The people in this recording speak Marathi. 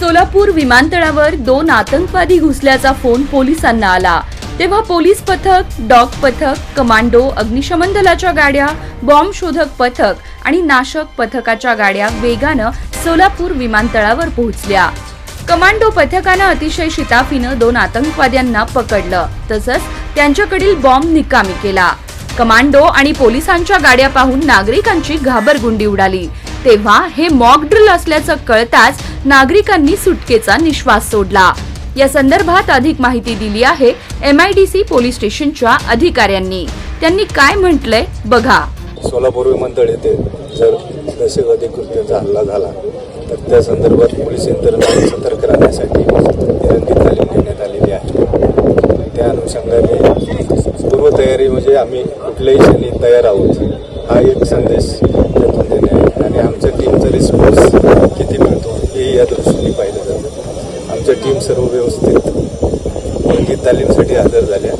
सोलापूर विमानतळावर दोन आतंकवादी घुसल्याचा फोन पोलिसांना आला. तेव्हा पोलीस पथक डॉग पथक कमांडो अग्निशमन दलाच्या गाड्या बॉम्ब शोधक पथक आणि नाशक पथकाच्या गाड्या वेगानं सोलापूर विमानतळावर पोहोचल्या. कमांडो पथकानं अतिशय शिताफीनं दोन आतंकवाद्यांना पकडलं. तसंच त्यांच्याकडील बॉम्ब निकामी केला. कमांडो आणि पोलिसांच्या गाड्या पाहून नागरिकांची घाबरगुंडी उडाली. तेव्हा हे मॉक ड्रिल असल्याचं कळताच नागरिकांनी सुटकेचा निश्वास सोडला. या संदर्भात अधिक माहिती दिली आहे एमआयडीसी पोलीस स्टेशनच्या अधिकाऱ्यांनी. त्यांनी काय म्हटलंय बघा. सोलापूर विमानतळ येथे जर दहशतवादी कृत्याचा हल्ला झाला तर त्या संदर्भात पोलीस यंत्रणा सतर्क राहण्यासाठी निरंतर तालीम घेण्यात आलेली आहे. त्या अनुषंगाने पूर्वतयारी म्हणजे आम्ही कुठल्याही क्षणी तयार आहोत. हा एक संदेश त्यातून देणे आणि आमच्या टीमचा रिस्पॉन्स आमच्या टीम सर्व व्यवस्थित. रंगीत तालीमसाठी हजर झाल्या